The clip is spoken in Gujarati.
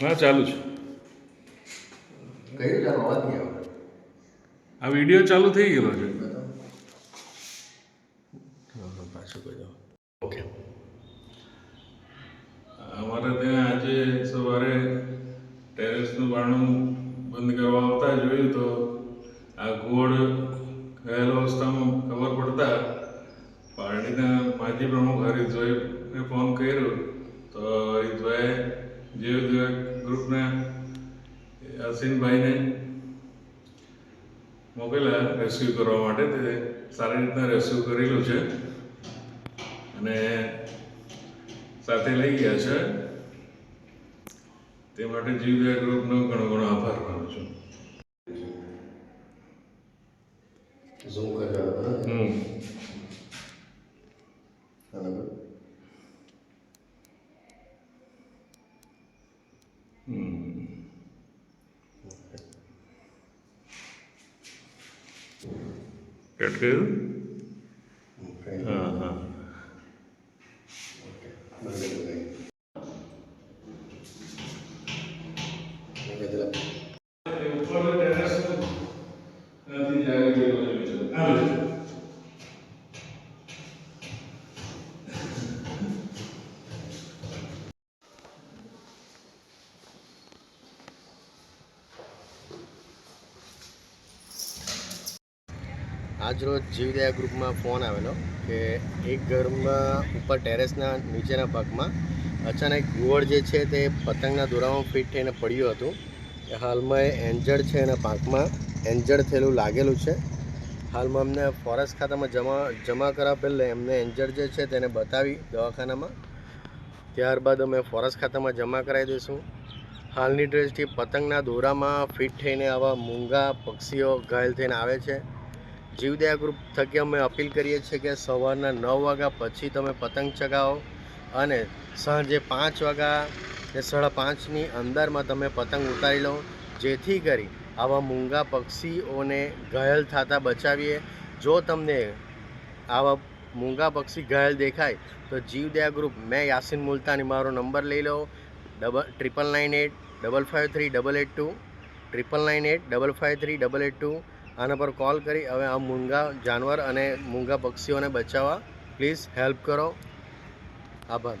હા ચાલુ છે. આ વીડિયો ચાલુ થઈ ગયો છે. ઓકે. અમારે ત્યાં આજે સવારે ટેરેસનું બારણું બંધ કરવા આવતા જોયું તો આ ગોળ ગયેલા અવસ્થામાં ખબર પડતા પાર્ટીના માજી પ્રમુખ હરીશભાઈને ફોન કર્યો તો હરીશભાઈ જીવદયા ગ્રુપના યાસીનભાઈને મોકલ્યા રેસ્ક્યુ કરવા માટે તે સારી રીતના રેસ્ક્યુ કરેલું છે. અને સાથે લઈ ગયા છે. તે માટે જીવદયા ગ્રુપનો ઘણો ઘણો આભાર માનું છું. ઝૂમ કર્યા હમ. કટ કર્યું ઓકે હા હા ઓકે બંધ કરી દો કંઈ જરા ઉપર ટેરેસ નથી જાય ગયેલો આવે આજરોજ જીવદયા ગ્રુપમાં ફોન આવેલો કે એક ઘરમાં ઉપર ટેરેસના નીચેના ભાગમાં અચાનક ગુવડ જે છે તે પતંગના દોરામાં ફિટ થઈને પડ્યું હતું. હાલમાં એ એન્જર્ડ છે એના પાકમાં એન્જર્ડ થયેલું લાગેલું છે. હાલમાં અમને ફોરેસ્ટ ખાતામાં જમા જમા કરાવ પહેલે એમને એન્જર્ડ જે છે તેને બતાવી દવાખાનામાં. ત્યારબાદ અમે ફોરેસ્ટ ખાતામાં જમા કરાવી દઈશું. હાલની ડ્રેસથી પતંગના દોરામાં ફિટ થઈને આવા મૂંગા પક્ષીઓ ઘાયલ થઈને આવે છે. જીવદયા ગ્રુપ થકી અમે અપીલ કરીએ છીએ કે સવારના નવ વાગ્યા પછી તમે પતંગ ચગાવો અને સાંજે પાંચ વાગ્યા ને સાડા પાંચની અંદરમાં તમે પતંગ ઉતારી લો, જેથી કરી આવા મૂંગા પક્ષીઓને ઘાયલ થતાં બચાવીએ. જો તમને આવા મૂંગા પક્ષી ઘાયલ દેખાય, તો જીવદયા ગ્રુપ મેં યાસીન મુલતાની મારો નંબર લઈ લો. Double triple nine eight double five three double eight two, triple nine eight double five three double eight two. આના પર કોલ કરી, હવે આ મૂંગા જાનવર અને મૂંગા પક્ષીઓને બચાવવા. પ્લીઝ હેલ્પ કરો. આભાર.